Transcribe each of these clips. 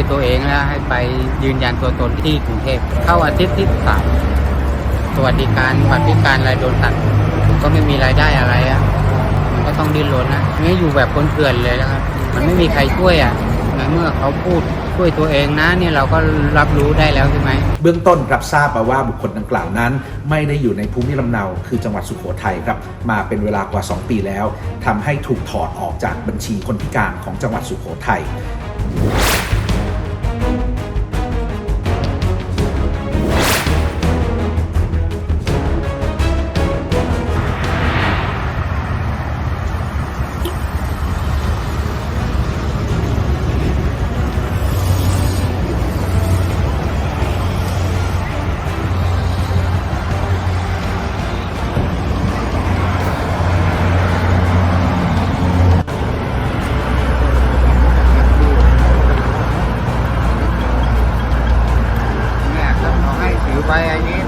วยตัวเองแล้วให้ไปยืนยันตัวตนที่กรุงเทพเข้าอาทิตย์ที่สามสวัสดิการบัตรพิการอะไรโดนตัดก็ไม่มีรายได้อะไรอะมันก็ต้องดิ้นรนนะไม่อยู่แบบคนเกลื่อนเลยนะครับมันไม่มีใครช่วยอะในเมื่อเขาพูดช่วยตัวเองนะเนี่ยเราก็รับรู้ได้แล้วใช่ไหมเบื้องต้นรับทราบมาว่าบุคคลดังกล่าวนั้น ไม่ได้อยู่ในภูมิลำเนาคือจังหวัดสุโขทัยครับ มาเป็นเวลากว่า 2 ปีแล้วทำให้ถูกถอดออกจากบัญชีคนพิการของจังหวัดสุโขทัยเนี่ย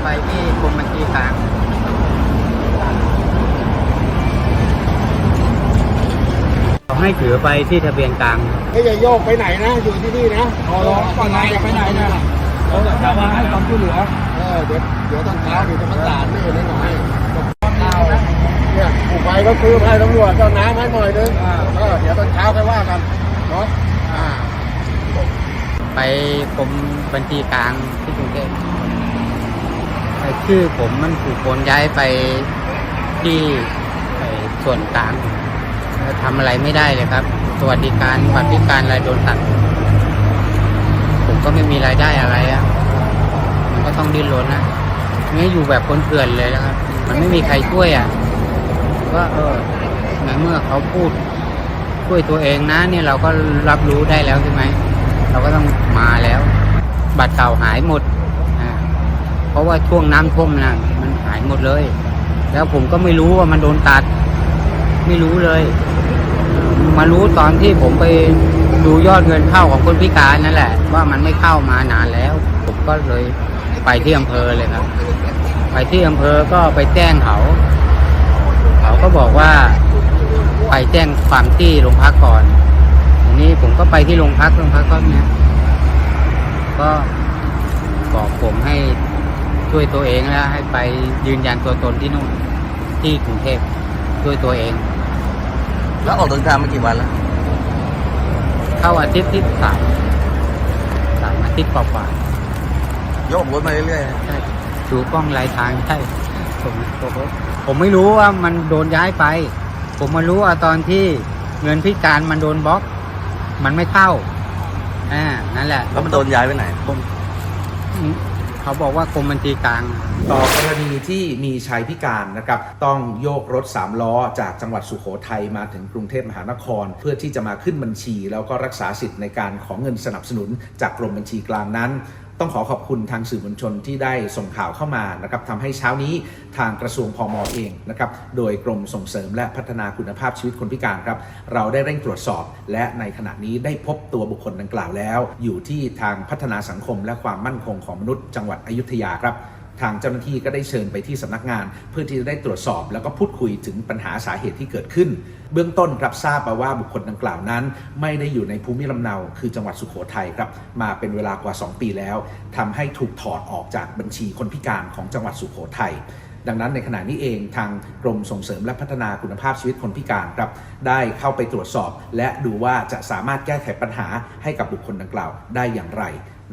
ไปที่กรมบัญชีกลางเขาให้ถือไปที่ทะเบียนกลางไม่อย่าโยกไปไหนนะ อยู่ที่นี่นะรอรอก่อนนะอย่าไปไหนนะเราจะมาให้ความช่วยเหลือเออเดี๋ยวเดี๋ยวตอนเช้าเดี๋ยวจะประสานนี่นิดหน่อยเนี่ยผู้ไปก็คือให้ตำรวจเจ้าน้ำให้หน่อยนึงเออเดี๋ยวตอนเช้าค่อยว่ากันเนาะอ่าไปกรมบัญชีกลางที่กรุงเทพไอ้ ชื่อผมมันถูกโอนย้ายไปที่ส่วนกลางแล้วทำอะไรไม่ได้เลยครับสวัสดิการบัตรพิการอะไรโดนตัด ผมก็ไม่มีรายได้อะไรอะมันก็ต้องดิ้นรนนะไม่อยู่แบบคนเกลื่อนเลยนะครับ มันไม่มีใครช่วยอะก็เออในเมื่อเขาพูดช่วยตัวเองนะเนี่ยเราก็รับรู้ได้แล้วใช่ไหมเราก็ต้องมาแล้ว บัตรเก่าหายหมด เพราะว่าช่วงน้ำท่วมนะมันหายหมดเลย แล้วผมก็ไม่รู้ว่ามันโดนตัด ไม่รู้เลย มารู้ตอนที่ผมไปดูยอดเงินเข้าของคนพิการนั่นแหละ ว่ามันไม่เข้ามานานแล้ว ผมก็เลยไปที่อำเภอเลยครับ ไปที่อำเภอก็ไปแจ้งเขา เขาก็บอกว่าไปแจ้งความที่โรงพักก่อนทีนี้ผมก็ไปที่โรงพักโรงพักก็เนี้ยก็บอกผมให้ ช่วยตัวเองแล้วให้ไปยืนยันตัวตนที่นู่นที่กรุงเทพด้วยตัวเอง แล้วออกเดินทางมากี่วันแล้ว เข้าอาทิตย์ที่สามสามอาทิตย์กว่าโยกรถมาเรื่อยๆนะๆใช่ดูกล้องลายทางใช่ผมผมผมไม่รู้ว่ามันโดนย้ายไป ผมมารู้ว่าตอนที่เงินพิการมันโดนบล็อก มันไม่เข้าอ่านั่นแหละ แล้วมันโดนย้ายไปไหนผมอืม เขาบอกว่ากรมบัญชีกลาง ต่อกรณีที่มีชายพิการนะครับต้องโยกรถ 3 ล้อ จากจังหวัดสุโขทัยมาถึงกรุงเทพมหานคร เพื่อที่จะมาขึ้นบัญชี แล้วก็รักษาสิทธิ์ในการขอเงินสนับสนุนจากกรมบัญชีกลางนั้น ต้องขอขอบคุณทางสื่อมวลชนที่ได้ส่งข่าวเข้ามานะครับทำให้เช้านี้ทางกระทรวงพมเองนะครับโดยกรมส่งเสริมและพัฒนาคุณภาพชีวิตคนพิการครับเราได้เร่งตรวจสอบ และในขณะนี้ได้พบตัวบุคคลดังกล่าวแล้ว อยู่ที่ทางพัฒนาสังคมและความมั่นคงของมนุษย์จังหวัดอยุธยาครับ ทางเจ้าหน้าที่ก็ได้เชิญไปที่สำนักงาน เพื่อที่จะได้ตรวจสอบ แล้วก็พูดคุยถึงปัญหาสาเหตุที่เกิดขึ้น เบื้องต้นรับทราบมาว่าบุคคลดังกล่าวนั้น ไม่ได้อยู่ในภูมิลำเนา คือจังหวัดสุโขทัยครับมาเป็นเวลากว่า 2 ปีแล้วทำให้ถูกถอดออกจากบัญชีคนพิการของจังหวัดสุโขทัยดังนั้นในขณะนี้เองทางกรมส่งเสริมและพัฒนาคุณภาพชีวิตคนพิการครับ ได้เข้าไปตรวจสอบ และดูว่าจะสามารถแก้ไขปัญหาให้กับบุคคลดังกล่าวได้อย่างไร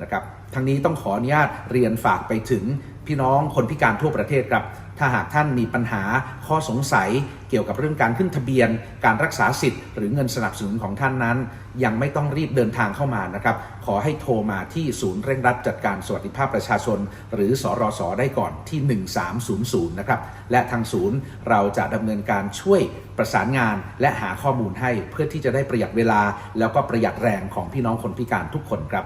นะครับทั้งนี้ต้องขออนุญาตเรียนฝากไปถึง พี่น้องคนพิการทั่วประเทศครับ ถ้าหากท่านมีปัญหาข้อสงสัยเกี่ยวกับเรื่องการขึ้นทะเบียน การรักษาสิทธิ์หรือเงินสนับสนุนของท่านนั้น ยังไม่ต้องรีบเดินทางเข้ามานะครับ ขอให้โทรมาที่ศูนย์เร่งรัดจัดการสวัสดิภาพประชาชน หรือสรสได้ก่อนที่ 1300 นะครับ และทางศูนย์เราจะดำเนินการช่วยประสานงาน และหาข้อมูลให้เพื่อที่จะได้ประหยัดเวลา แล้วก็ประหยัดแรงของพี่น้องคนพิการทุกคนครับ